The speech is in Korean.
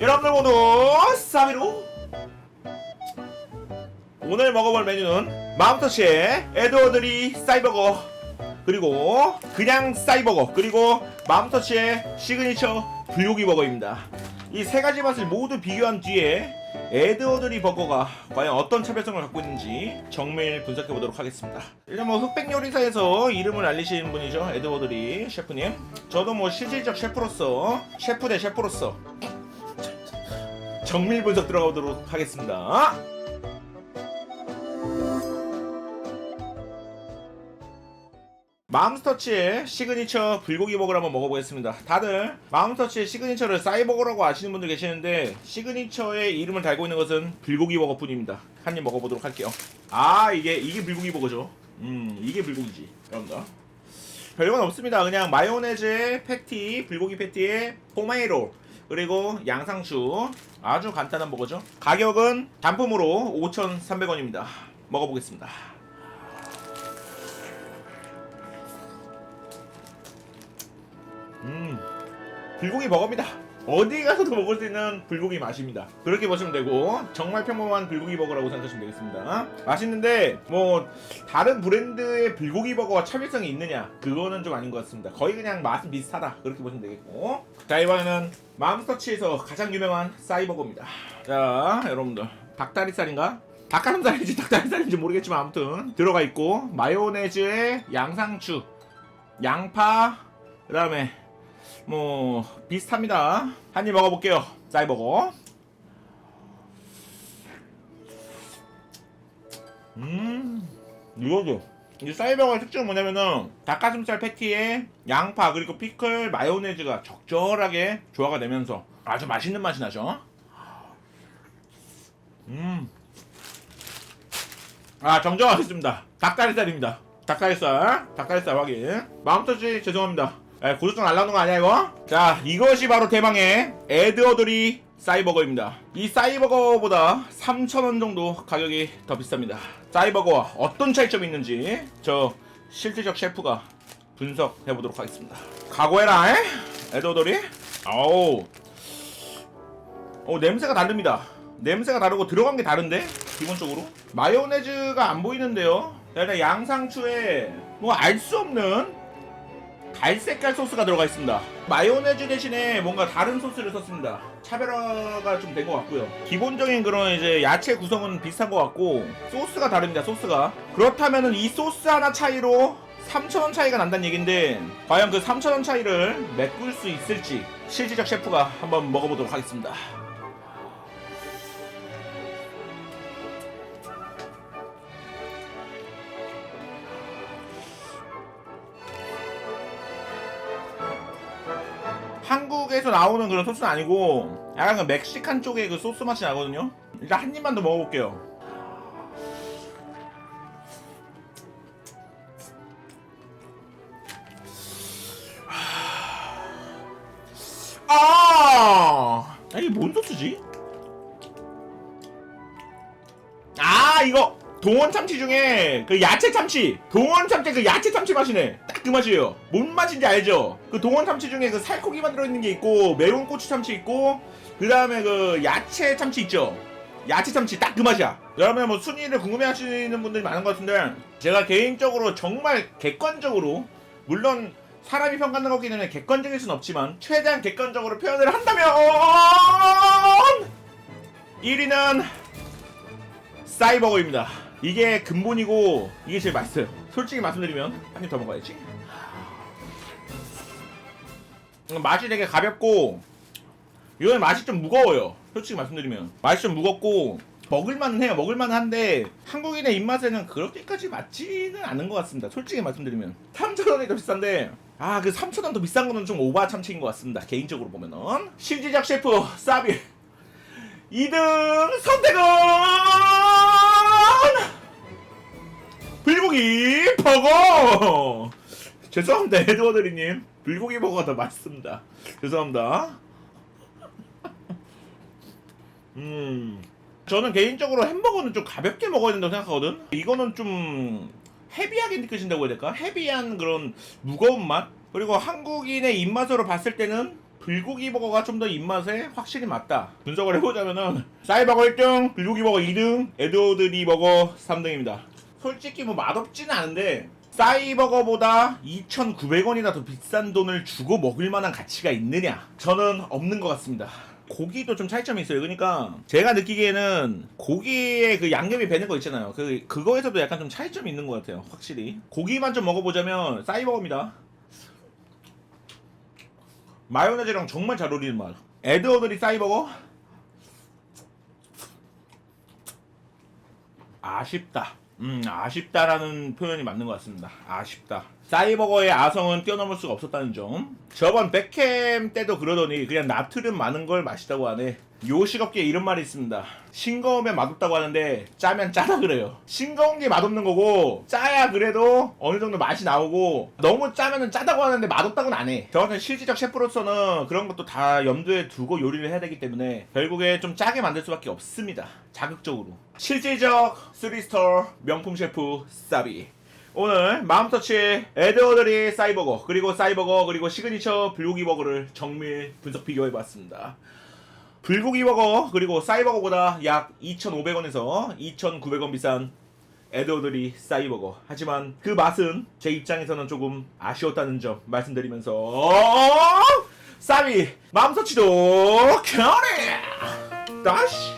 여러분들 모두 사비로 오늘 먹어볼 메뉴는 마음터치의 에드워드리 사이버거 그리고 그냥 사이버거 그리고 마음터치의 시그니처 불고기 버거입니다 이 세 가지 맛을 모두 비교한 뒤에 에드워드리 버거가 과연 어떤 차별성을 갖고 있는지 정밀 분석해 보도록 하겠습니다. 일단 뭐 흑백 요리사에서 이름을 알리신 분이죠 에드워드리 셰프님. 저도 뭐 실질적 셰프로서 셰프 대 셰프로서 정밀 분석 들어가보도록 하겠습니다. 마음스터치의 시그니처 불고기 버거를 한번 먹어보겠습니다. 다들 마음스터치의 시그니처를 싸이버거라고 아시는 분들 계시는데 시그니처의 이름을 달고 있는 것은 불고기 버거뿐입니다. 한 입 먹어보도록 할게요. 아 이게 이게 불고기 버거죠. 음 이게 불고기지 여러분들. 별건 없습니다. 그냥 마요네즈에 패티, 불고기 패티에 토마토 그리고 양상추 아주 간단한 버거죠. 가격은 단품으로 5,300원입니다. 먹어보겠습니다. 음, 불고기 버거입니다. 어디 가서도 먹을 수 있는 불고기 맛입니다. 그렇게 보시면 되고 정말 평범한 불고기 버거라고 생각하시면 되겠습니다. 맛있는데 뭐 다른 브랜드의 불고기 버거와 차별성이 있느냐 그거는 좀 아닌 것 같습니다. 거의 그냥 맛은 비슷하다 그렇게 보시면 되겠고 자 이번에는 맘스터치에서 가장 유명한 싸이버거입니다. 자 여러분들 닭다리살인가? 닭가슴살인지 닭다리살인지 모르겠지만 아무튼 들어가 있고 마요네즈에 양상추 양파 그다음에 뭐 비슷합니다. 한 입 먹어볼게요. 쌀버거. 음 이거죠. 이 쌀버거의 특징은 뭐냐면은 닭가슴살 패티에 양파 그리고 피클 마요네즈가 적절하게 조화가 되면서 아주 맛있는 맛이 나죠. 음. 아 정정하겠습니다. 닭다리살입니다. 닭다리살, 닭다리살 확인. 마음터치 죄송합니다. 에, 고소증 날라오는 거 아니야 이거? 자 이것이 바로 대망의 에드워드리 싸이버거입니다. 이 싸이버거보다 3,000원 정도 가격이 더 비쌉니다. 싸이버거와 어떤 차이점이 있는지 저 실질적 셰프가 분석해 보도록 하겠습니다. 각오해라, 에? 에드워드리. 아우, 어 냄새가 다릅니다. 냄새가 다르고 들어간 게 다른데 기본적으로 마요네즈가 안 보이는데요. 자, 일단 양상추에 뭐 알 수 없는 갈색깔 소스가 들어가 있습니다. 마요네즈 대신에 뭔가 다른 소스를 썼습니다. 차별화가 좀 된 것 같고요. 기본적인 그런 이제 야채 구성은 비슷한 것 같고 소스가 다릅니다. 소스가 그렇다면은 이 소스 하나 차이로 3,000원 차이가 난다는 얘긴데 과연 그 3,000원 차이를 메꿀 수 있을지 실질적 셰프가 한번 먹어보도록 하겠습니다. 한국에서 나오는 그런 소스는 아니고 약간 그 멕시칸 쪽의 그 소스 맛이 나거든요. 일단 한 입만 더 먹어볼게요. 아, 아, 이게 뭔 소스지? 아, 이거 동원 참치 중에 그 야채 참치, 동원 참치 그 야채 참치 맛이네. 딱 그 맛이에요. 뭔 맛인지 알죠? 그 동원 참치 중에 그 살코기만 들어있는 게 있고 매운 고추 참치 있고 그 다음에 그 야채 참치 있죠? 야채 참치 딱 그 맛이야. 여러분 뭐 순위를 궁금해 하시는 분들이 많은 것 같은데 제가 개인적으로 정말 객관적으로 물론 사람이 평가하는 거기 때문에 객관적일 순 없지만 최대한 객관적으로 표현을 한다면 1위는 싸이버거입니다. 이게 근본이고 이게 제일 맛있어요. 솔직히 말씀드리면 한 입 더 먹어야지. 음, 맛이 되게 가볍고 이건 맛이 좀 무거워요. 솔직히 말씀드리면 맛이 좀 무겁고 먹을만은 해요. 먹을만은 한데 한국인의 입맛에는 그렇게까지 맞지는 않은 것 같습니다. 솔직히 말씀드리면 3,000원이 더 비싼데 아 그 3,000원 더 비싼 거는 좀 오바 참치인 것 같습니다. 개인적으로 보면은 실질적 셰프 사비 2등 선택은 불고기 버거! 죄송합니다 에드워드리님. 불고기 버거가 더 맛있습니다. 죄송합니다. 음 저는 개인적으로 햄버거는 좀 가볍게 먹어야 된다고 생각하거든? 이거는 좀 헤비하게 느껴진다고 해야 될까? 헤비한 그런 무거운 맛? 그리고 한국인의 입맛으로 봤을 때는 불고기 버거가 좀 더 입맛에 확실히 맞다. 분석을 해보자면은 싸이버거 1등, 불고기 버거 2등, 에드워드리 버거 3등입니다. 솔직히 뭐 맛없지는 않은데 싸이버거보다 2,900원이나 더 비싼 돈을 주고 먹을 만한 가치가 있느냐? 저는 없는 것 같습니다. 고기도 좀 차이점이 있어요. 그러니까 제가 느끼기에는 고기의 그 양념이 배는 거 있잖아요. 그 그거에서도 약간 좀 차이점이 있는 것 같아요. 확실히 고기만 좀 먹어보자면 싸이버거입니다. 마요네즈랑 정말 잘 어울리는 맛. 에드워드리 싸이버거 아쉽다. 음, 아쉽다라는 표현이 맞는 것 같습니다. 아쉽다. 사이버거의 아성은 뛰어넘을 수가 없었다는 점. 저번 백캠 때도 그러더니 그냥 나트륨 많은 걸 마시다고 하네. 요식업계에 이런 말이 있습니다. 싱거우면 맛없다고 하는데 짜면 짜다 그래요. 싱거운 게 맛없는 거고 짜야 그래도 어느 정도 맛이 나오고 너무 짜면은 짜다고 하는데 맛없다고는 안 해. 저 같은 실질적 셰프로서는 그런 것도 다 염두에 두고 요리를 해야 되기 때문에 결국에 좀 짜게 만들 수밖에 없습니다. 자극적으로. 실질적 3스타 명품 셰프 사비. 오늘 마음터치 에드워드리 사이버거 그리고 사이버거 그리고 시그니처 불고기 버거를 정밀 분석 비교해봤습니다. 불고기 버거 그리고 사이버거보다 약 2,500원에서 2,900원 비싼 에드워드리 사이버거. 하지만 그 맛은 제 입장에서는 조금 아쉬웠다는 점 말씀드리면서 사비 마음터치도 견해 다시